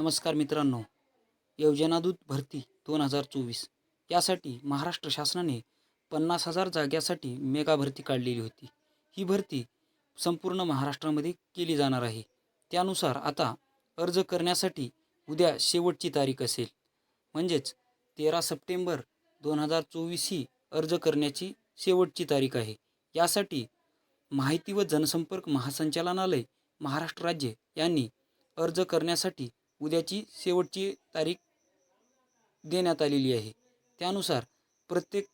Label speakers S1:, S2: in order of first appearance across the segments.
S1: नमस्कार मित्रांनो. योजनादूत भरती दोन हजार चोवीस. यासाठी महाराष्ट्र शासनाने पन्नास हजार जाग्यासाठी मेगा भरती काढलेली होती. ही भरती संपूर्ण महाराष्ट्रामध्ये केली जाणार आहे. त्यानुसार आता अर्ज करण्यासाठी उद्या शेवटची तारीख असेल. म्हणजेच तेरा सप्टेंबर दोन हजार चोवीस ही अर्ज करण्याची शेवटची तारीख आहे. यासाठी माहिती व जनसंपर्क महासंचालनालय महाराष्ट्र राज्य यांनी अर्ज करण्यासाठी उद्याची शेवटची तारीख देण्यात आलेली आहे. त्यानुसार प्रत्येक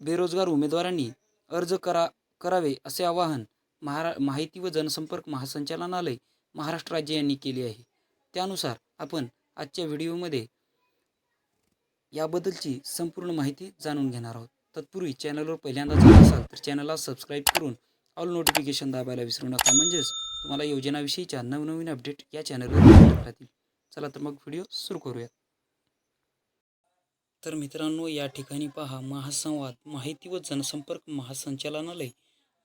S1: बेरोजगार उमेदवारांनी अर्ज करा करावे असे आवाहन महारा माहिती व जनसंपर्क महासंचालनालय महाराष्ट्र राज्य यांनी केले आहे. त्यानुसार आपण आजच्या व्हिडिओमध्ये याबद्दलची संपूर्ण माहिती जाणून घेणार आहोत. तत्पूर्वी चॅनलवर पहिल्यांदा असाल तर चॅनलला सबस्क्राईब करून ऑल नोटिफिकेशन दाबायला विसरू नका. म्हणजेच तुम्हाला योजनाविषयीच्या नवनवीन अपडेट या चॅनलवर राहतील. चला तर मग व्हिडिओ सुरू करूयात. तर मित्रांनो या ठिकाणी पहा महासंवाद माहिती व जनसंपर्क महासंचालनालय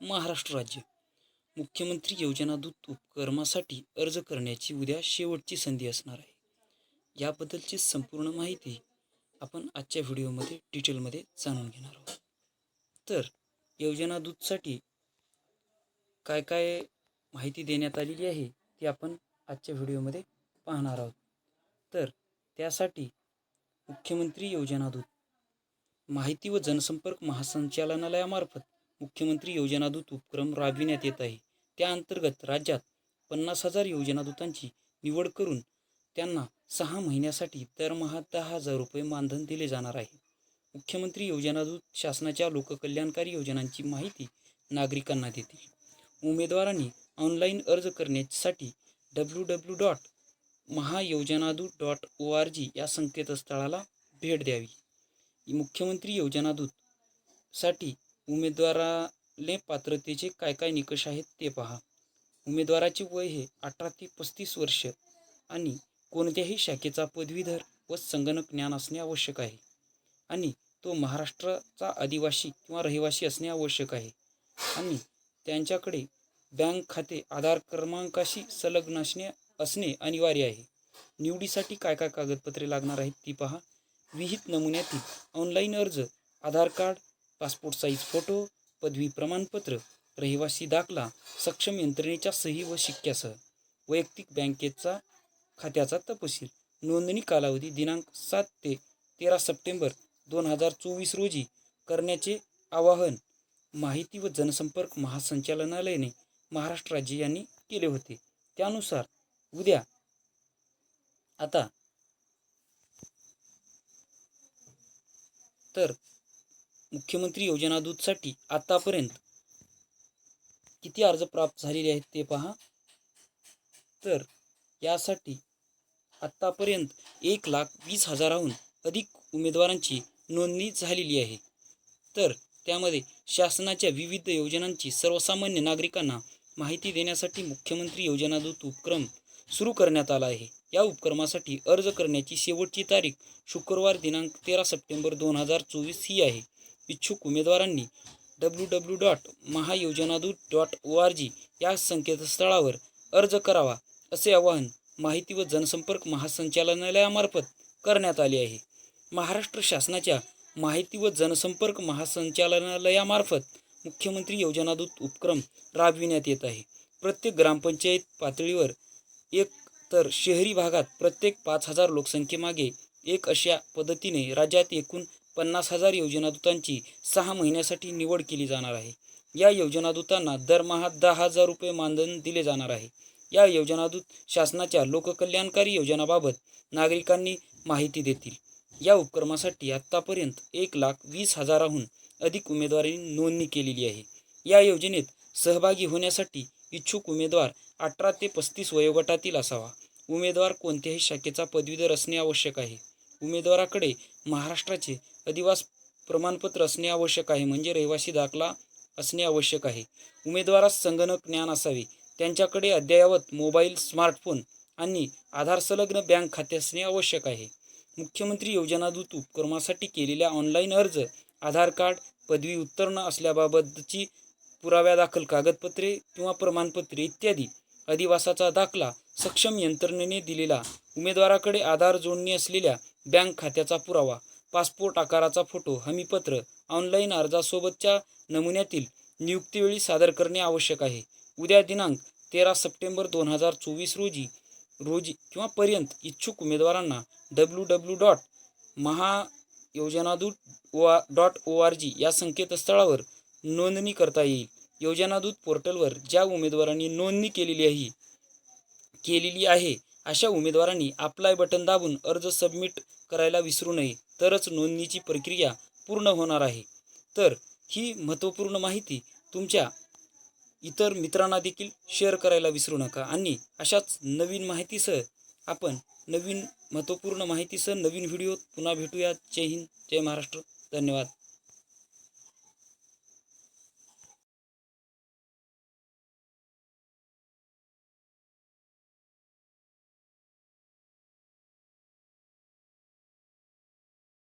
S1: महाराष्ट्र राज्य. मुख्यमंत्री योजना दूत उपक्रमासाठी अर्ज करण्याची उद्या शेवटची संधी असणार आहे. याबद्दलची संपूर्ण माहिती आपण आजच्या व्हिडिओमध्ये डिटेलमध्ये जाणून घेणार आहोत. तर योजना दूतसाठी काय काय माहिती देण्यात आलेली आहे ती आपण आजच्या व्हिडिओमध्ये पाहणार आहोत. तर त्यासाठी मुख्यमंत्री योजना दूत माहिती व जनसंपर्क महासंचालनालयामार्फत मुख्यमंत्री योजना दूत उपक्रम राबविण्यात येत आहे. त्या अंतर्गत राज्यात पन्नास हजार योजना दूतांची निवड करून त्यांना सहा महिन्यासाठी दरमहा दहा हजार रुपये मानधन दिले जाणार आहे. मुख्यमंत्री योजना दूत शासनाच्या लोककल्याणकारी योजनांची माहिती नागरिकांना देतील. उमेदवारांनी ऑनलाईन अर्ज करण्यासाठी W W dot Mahayojanadoot dot O R G या संकेतस्थळाला भेट द्यावी. मुख्यमंत्री योजनादूत साठी उमेदवाराले पात्रतेचे काय काय निकष आहेत ते पहा. उमेदवाराचे वय हे अठरा ते पस्तीस वर्ष आणि कोणत्याही शाखेचा पदवीधर व संगणक ज्ञान असणे आवश्यक आहे आणि तो महाराष्ट्राचा आदिवासी किंवा रहिवासी असणे आवश्यक आहे आणि त्यांच्याकडे बँक खाते आधार क्रमांकाशी संलग्न असणे असणे अनिवार्य आहे. निवडीसाठी काय काय कागदपत्रे लागणार आहेत ती पहा. विहित नमुन्यातील ऑनलाईन अर्ज Aadhaar card passport size photo पदवी प्रमाणपत्र रहिवासी दाखला सक्षम यंत्रणेच्या सही व शिक्क्यासह. वैयक्तिक बँकेचा खात्याचा तपशील. नोंदणी कालावधी दिनांक सात ते तेरा सप्टेंबर दोन हजार चोवीस रोजी करण्याचे आवाहन. माहिती व जनसंपर्क महासंचालनालयाने महाराष्ट्र राज्य यांनी केले होते. त्यानुसार उद्या आता तर मुख्यमंत्री योजना दूतसाठी आतापर्यंत किती अर्ज प्राप्त झालेले आहेत ते पहा. तर यासाठी आत्तापर्यंत एक लाख वीस हजाराहून अधिक उमेदवारांची नोंदणी झालेली आहे. तर त्यामध्ये शासनाच्या विविध योजनांची सर्वसामान्य नागरिकांना माहिती देण्यासाठी मुख्यमंत्री योजनादूत उपक्रम सुरू करण्यात आला आहे. या उपक्रमासाठी अर्ज करण्याची शेवटची तारीख शुक्रवार दिनांक तेरा सप्टेंबर दोन हजार चोवीस ही आहे. इच्छुक उमेदवारांनी W W dot Mahayojanadoot dot O R G या संकेतस्थळावर अर्ज करावा असे आवाहन माहिती व जनसंपर्क महासंचालनालयामार्फत करण्यात आले आहे. महाराष्ट्र शासनाच्या माहिती व जनसंपर्क महासंचालनालयामार्फत मुख्यमंत्री योजनादूत उपक्रम राबविण्यात येत आहे. प्रत्येक ग्रामपंचायत पातळीवर एक तर शहरी भागात प्रत्येक पाच हजार लोकसंख्येमागे एक अशा पद्धतीने राज्यात एकूण पन्नास हजार योजनादूतांची सहा महिन्यासाठी निवड केली जाणार आहे. या योजनादूतांना दरमहा दहा हजार रुपये मानधन दिले जाणार आहे. या योजनादूत शासनाच्या लोककल्याणकारी योजनाबाबत नागरिकांनी माहिती देतील. या उपक्रमासाठी आत्तापर्यंत एक लाख वीस हजाराहून अधिक उमेदवारांनी नोंदणी केलेली आहे. या योजनेत सहभागी होण्यासाठी इच्छुक उमेदवार अठरा ते पस्तीस वयोगटातील असावा. उमेदवार कोणत्याही शाखेचा पदवीधर असणे आवश्यक आहे. उमेदवाराकडे महाराष्ट्राचे अधिवास प्रमाणपत्र असणे आवश्यक आहे म्हणजे रहिवासी दाखला असणे आवश्यक आहे. उमेदवारास संगणक ज्ञान असावे. त्यांच्याकडे अद्ययावत मोबाईल स्मार्टफोन आणि आधार संलग्न बँक खाते असणे आवश्यक आहे. मुख्यमंत्री योजनादूत उपक्रमासाठी केलेल्या ऑनलाईन अर्ज आधार कार्ड पदवी उत्तीर्ण असल्याबाबतची पुराव्यादाखल कागदपत्रे किंवा प्रमाणपत्रे इत्यादी. अधिवासाचा दाखला सक्षम यंत्रणेने दिलेला. उमेदवाराकडे आधार जोडणी असलेल्या बँक खात्याचा पुरावा पासपोर्ट आकाराचा फोटो हमीपत्र ऑनलाईन अर्जासोबतच्या नमुन्यातील नियुक्तीवेळी सादर करणे आवश्यक आहे. उद्या दिनांक तेरा सप्टेंबर दोन हजार चोवीस रोजी रोजी किंवा पर्यंत इच्छुक उमेदवारांना W W dot Mahayojanadoot O dot O R G या संकेतस्थळावर नोंदणी करता येईल. योजनादूत पोर्टलवर ज्या उमेदवारांनी नोंदणी केलेली आहे केलेली आहे अशा उमेदवारांनी अप्लाय बटन दाबून अर्ज सबमिट करायला विसरू नये तरच नोंदणीची प्रक्रिया पूर्ण होणार आहे. तर ही महत्त्वपूर्ण माहिती तुमच्या इतर मित्रांना देखील शेअर करायला विसरू नका आणि अशाच नवीन माहितीसह आपण नवीन महत्त्वपूर्ण माहितीसह नवीन व्हिडिओ पुन्हा भेटूयात. जय हिंद जय महाराष्ट्र. धन्यवाद.